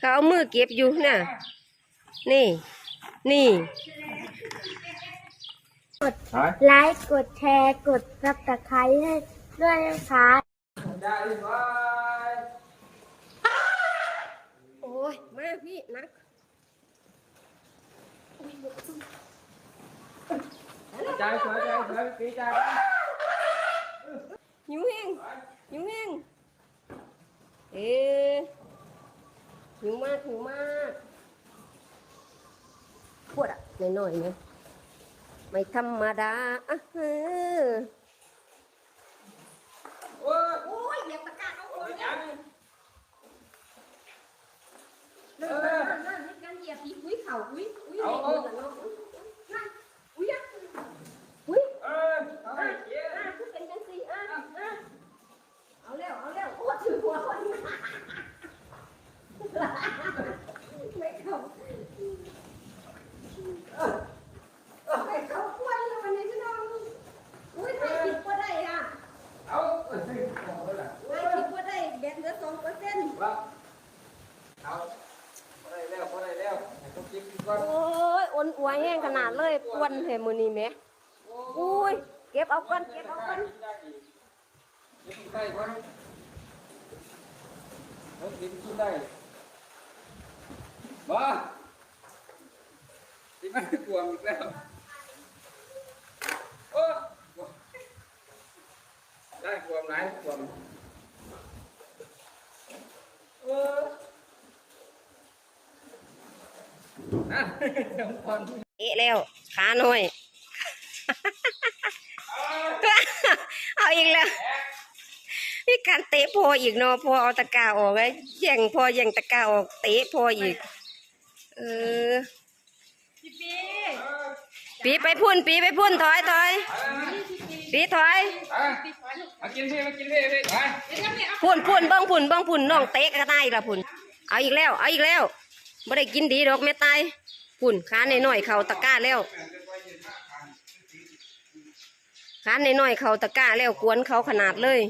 เขาเอามือเก็บอยู่น่ะ นี่ นี่ไลค์กดแชร์กดซับสไครต์ให้ด้วยนะคะโอ้ยมาพี่นักใจสวยใจสวยปีใจ หิวแห้งหิวแห้งเอ๊ะ หิวมากหิวมากปวดอะหน่อยๆนะไม่ธรรมดาอะเฮ้อโอ้ยโอ้ยเดี๋ยวตะกร้าเอาโอ้ยยังนั่นนั่นนั่นนั่นนี่การเหยียบอีกอุ้ยเข่าอุ้ยอุ้ยเด็กมือกับน้องนั่นอุ้ยอะอุ้ย เออเอาให้เยอะ อะคือเป็นจังซี่อะอะเอาเร็วเอาเร็วโอ้ถือหัวคนไม่เข้าไม่เข้าควนเลยวันนี้พี่น้องอุ้ยไม่ผิดก็ได้อะ เอาเออเอาละ ไม่ผิดก็ได้แบตเหลือสองเปอร์เซ็นต์ ว่าเอาพอ ได้แล้วพอได้แล้วให้ต้องกินก่อนโอ้ยอ่อนอวยแห้งขนาดเลยควนเฮมือนี้แหม่อุ้ยเก็บเอาก่อนเก็บเอาก่อน กินได้ก่อนเอากินกินได้บ้าที่มันกลัวอีกแล้วโอ้ได้กลัวไหนกลัวเออ นะเดี๋ยวก่อนเอะแล้วขาหน่อย เอาอีกแล้วมีการเตะพออีกเนาะพอเอาตะกร้าออกแล้วแย่งพอแย่งตะกร้าออก เตะพออีก เออปีไปพุ่นปีไปพุ่นถอยถอยปีถอยอะมากินพี่มากินพี่พี่ไปพุ่นพุ่นเบิ้งพุ่นเบิ้งพุ่นน้องเตะกระต่ายอีกและพุ่นเอาอีกแล้ว เอาอีกแล้ว ไม่ได้กินดีดอกแม่ตายพุ่นขาในน้อยๆเขาตะก้าแล้วขาในน้อยๆเขาตะก้าแล้วกวนเขาขนาดเลย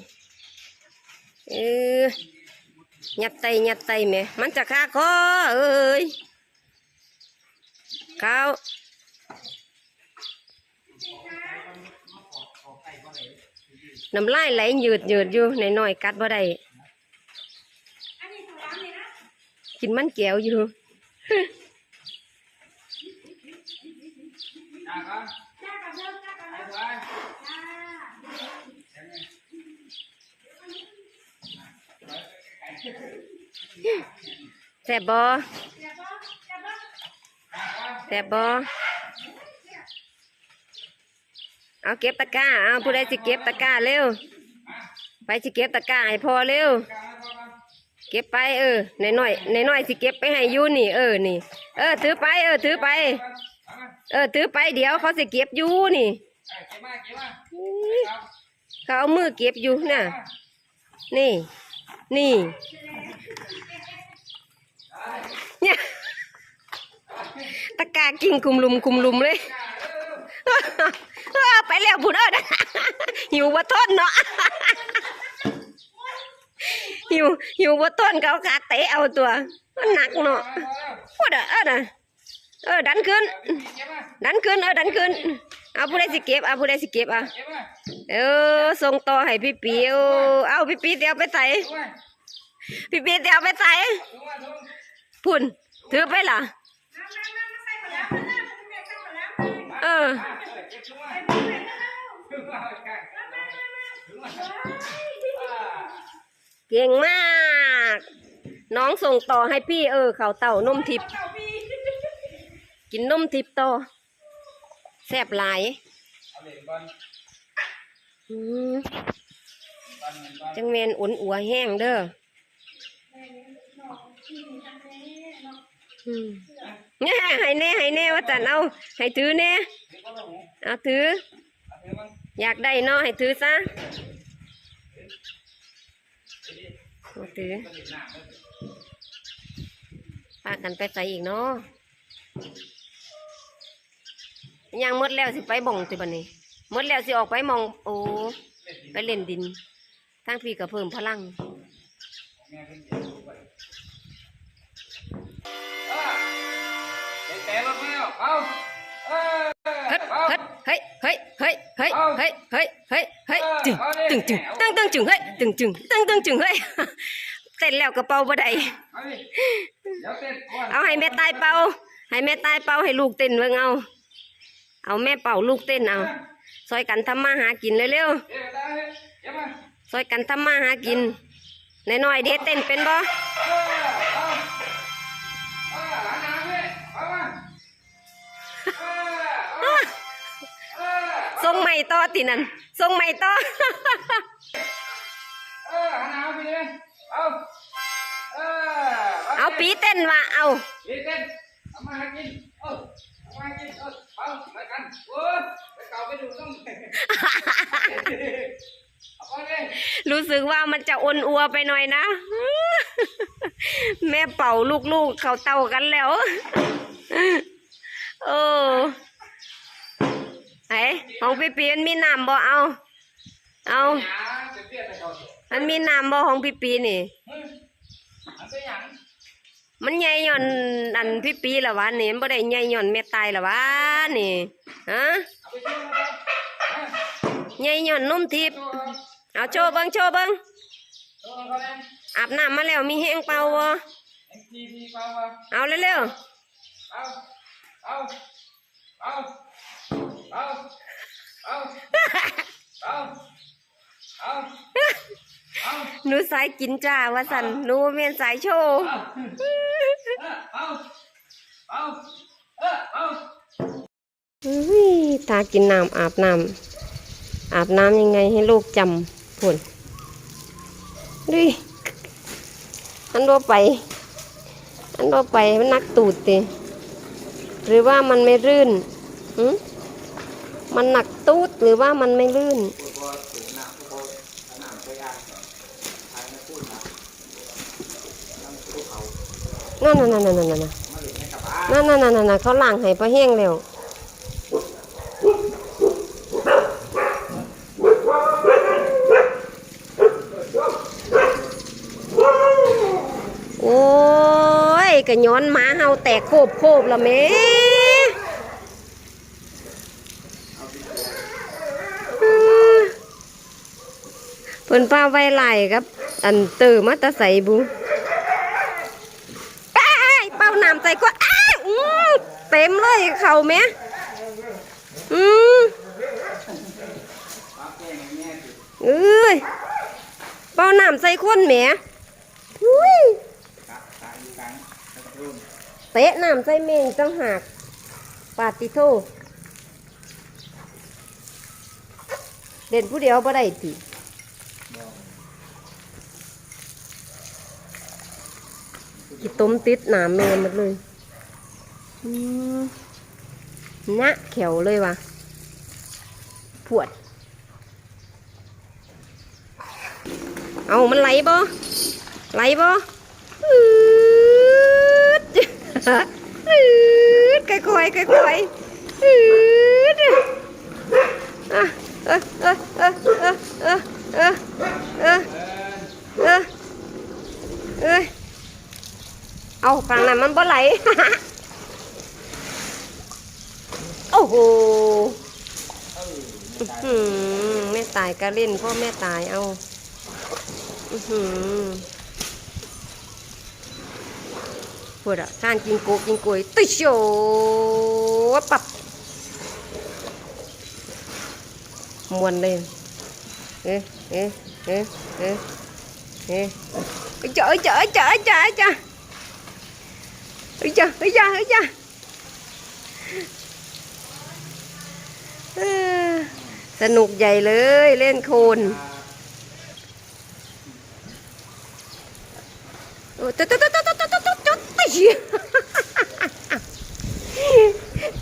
เออหยัดไตหยัดไตแม่มันจะฆ่าคอเอ้ยเขาน้ำลายไหลหยืดหยืดอยู่ในน้อยกัดบ่ได้กินมันแก้วอยู่ จ้าครับจ้ากับเพื่อนจ้ากับเพื่อนแซ่บบ่แซ่บบ่เอาเก็บตะกร้า เอาผู้ใดสิเก็บตะกร้าเร็ว ไปสิเก็บตะกร้าให้พอเร็ว เก็บไปเออในน้อยในน้อยๆสิเก็บไปให้อยูนี่ เออนี่ เออถือไปเออถือไป เออถือไปเดี๋ยวเขาสิเก็บอยู่นี่เขาเอามือเก็บอยู่น่ะ นี่ นี่เนี่ยตะกร้ากิ่งคุมลุมคุมลุมเลยไปแล้วบุญเอิญหิวบ่ทนเนาะ หิวหิวบ่ทนเขาขาเตะเอาตัวมันหนักเนาะพูดอะเออน่ะเออดันขึ้น ดันขึ้นเออดันขึ้น เอาผู้ใดสิเก็บเอาผู้ใดสิเก็บอะเออส่งต่อให้พี่ปีโอเอาพี่ปีเดี๋ยวไปใส่พี่ปีเดี๋ยวไปใส่พุ่นถือไปล่ะเออ เก่งมาก น้องส่งต่อให้พี่เออเขาเต่านมทิพย์กินนมทิพย์ต่อแซ่บหลายเอาเหรียญบอลอืมบอลเหรียญบอลจังเมนอุ่นอัวแห้งเด้อเนี่ยให้แน่ให้แน่ว่าจันเอาให้ถือแน่เอาถือ อยากได้นาะให้ถือซะ เอาถือปากันไปใส่อีกเนาะยังมดแล้วสิไปบ่องติบันนี้มดแล้วสิออกไปมอง โอ้ ไปเล่นดินทั้งพี่ก็เพิ่มพลัง เฮ้ยเฮ้ยเฮ้ยเฮ้ยเฮ้ยเฮ้ยจึงจึงจึงตึงตึงจึงเฮ้ยจึงจึงตึงตึงจึงเฮ้ยเต้นแล้วกระเป๋าบ่ได้เอาให้แม่ตายเป่าให้แม่ตายเป่าให้ลูกเต้นเบิ่งเอาเอาแม่เป่าลูกเต้นเอาซอยกันทำมาหากินเร็วๆซอยกันทำมาหากินน้อยๆเด็ดเต้นเป็นบ่ ม่ต่อตินั่นทรงใหม่ต่อเออหาน้ำไปเลยเอาเออเอาปีเต้นว่ะเอาดีเต้นเอามาให้กินเออเอามาให้กินเออเอาไปกันโอ้ยไปเก่าไปดูต้องเอาไปเลยรู้สึกว่ามันจะอ้วนอัวไปหน่อยนะ แม่เป่าลูกๆเขาเต่ากันแล้ว โอ้ ไอของพี่ปีมันมีน้ำบ่เอา เอามันมีน้ำบ่ของพี่ปีนี่ มันใหญ่ย่อนอันพี่ปีละวะนี่มันบ่ได้ใหญ่ย่อนแม่ตายละวะนี่ฮะใหญ่ย่อนนุ่มทิพย์เอาโชว์เบิ่งโชว์เบิ่งอาบน้ำมาแล้วมีแห้งเป่าบ่เอาเอาเอาเร็วเอาเอาเอา เอาเอาเอาเอาเอาๆหนูสายกินจ้าว่าสันหนูเมียนสายโชว์เอาเอาเออเอาอุ้ยตากินน้ำอาบน้ำอาบน้ำยังไงให้ลูกจำผลดิอันว่าไป อันว่าไปมันนักตูดติหรือว่ามันไม่รื่นหึมั มันหนักตูดหรือว่ามันไม่ลื่น นั่นนั่นนั่นนั่นนั่นนั่นนั่นนั่นนั่นเขาล้างให้พอแห้งแล้วโอ้ยกะย้อนหมาเฮาแตกโคบโคบละแม่ เพิ่นป้าไวไหลครับ อันเตอมาตะใสบุอ้ายเป้าน้ำใส่ก็อ้าอื้อเต็มเลยเข่าแม่อืมเอ้ยเป้าน้ำใส่คนแหม่อุ้ยเตะน้ำใส่เมงจังหากปาติโทเด่นผู้เดียวบ่ได้ติ ต้มติดหนาแม่หมดเลยอืมงะแขวเลยว่ะปวด เอามันไหลบ่ไหลบ่อืดอืดค่อยๆค่อยๆอืดอะเออเออเออเออเออเออเออเออเออ เอาฝั่งนั้นมันบ่ไหล โอ้โหแม่ตายก็เล่นพ่อแม่ตายเอาอือหือพูดอะท่านกินโกกินกล้วยติโชปับมวนเลยเอ๊ะเอ๊ะเอ๊ะเอ๊ะเอ๊ะเอ้ยจ้าเจ้าเจ้าเจ้า เฮ้ยจ้าเฮ้ยจ้าเฮ้ยจ้าสนุกใหญ่เลยเล่นโคนโอ้ตุ๊ดตุ๊ดตุ๊ดตุ๊ดตุ๊ดตุ๊ดตุ๊ดตี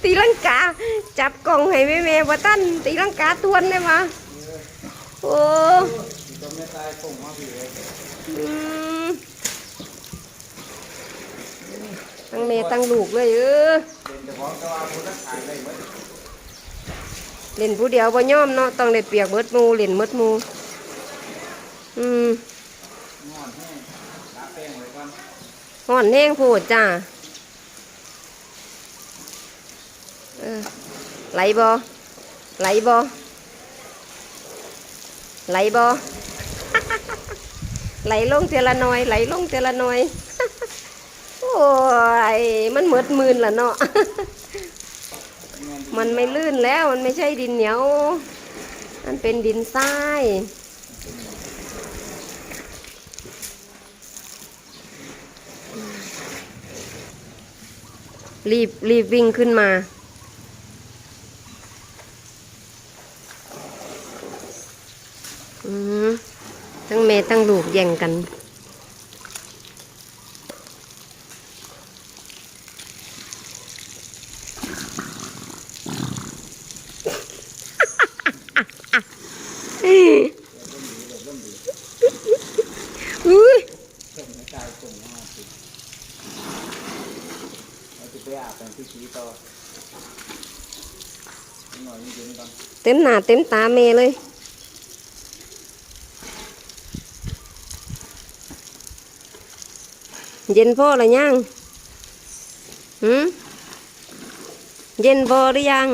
ตีลังกา จับกล่องให้แม่แม่ว่าตั้นตีลังกาทวนได้ปะโอ้ ตั้งแม่ตั้งลูกเลยเออเล่นผู้เดียวบ่ย่อมเนาะต้องได้เปียกเบิดมูเล่นเบิดมูอืมห่อนแห้งโพดจ้าอไหลบอไหลบอไหลบอไหลลงเทละหน้อย ไหลลงเทละหน้อย โอ้ยมันเหมือดมืนละเนาะ มันไม่ลื่นแล้วมันไม่ใช่ดินเหนียว มันเป็นดินทรายรีบรีบวิ่งขึ้นมา อืมทั้งแม่ทั้งลูกแย่งกัน อุ้ย ส่งให้กายส่งมาสิเราจะไปอาบน้ำที่ชีต่อหน่อยนี่ เดี๋ยวนี้ก่อนเต็มหน้าเต็มตาเมเลยเย็นพอหรือยังหืมเย็นพอหรือยัง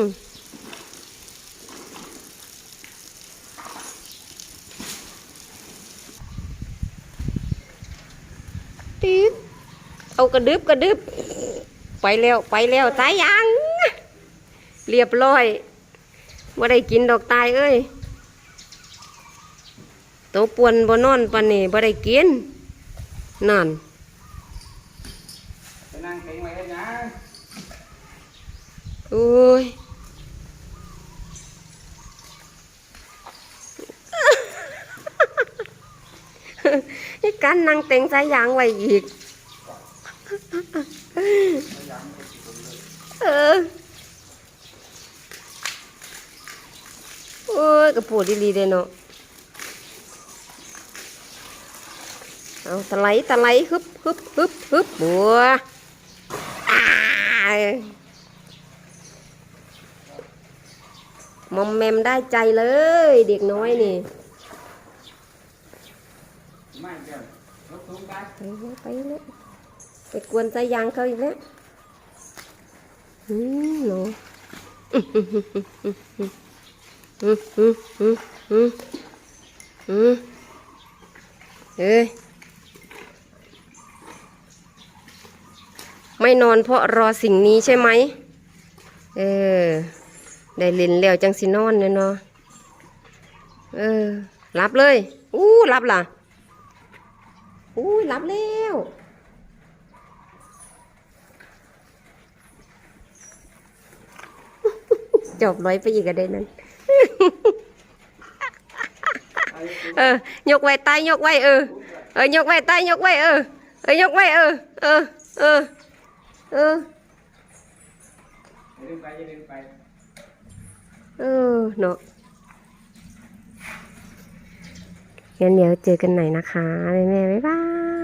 ตีดเอากระดึบกระดึบไปแล้วไปแล้วสายยางเรียบร้อย ว่าได้กินดอกตายเอ้ยตัวปวนบ่นอนปันนี่บ่ได้กินนั่นไปนั่งเก่งไว้เลยนะโอ้ยนี่การนั่งเต็งสายยางไว้อีก เออ โอ้ยกระปูดดีๆเด้เนาะเอาตะไลตะไลฮึบฮึบฮึบฮึบบัวมอมแมมได้ใจเลย เด็กน้อยนี่ไม่เดี๋ยวรถทุ่งกันไปแล้วไปแล้วไปกวนสายยางเขาอีกแล้วอืมหนู อืมอืมอืมอืมอืมเอ้ยไม่นอนเพราะรอสิ่งนี้ใช่ไหม เออ ได้เล่นแล้วจังสินอนเนาะ เออ รับเลย อู้รับล่ะ อู้รับแล้วจบร้อยไปอีกอะเดนนั้น เออยกไว้ใต้ยกไว้เออเออยกไว้ใต้ยกไว้เออเออยกไว้เออเออเออเออเออเนาะงั้นเดี๋ยวเจอกันใหม่นะคะแม่แม่บ๊ายบาย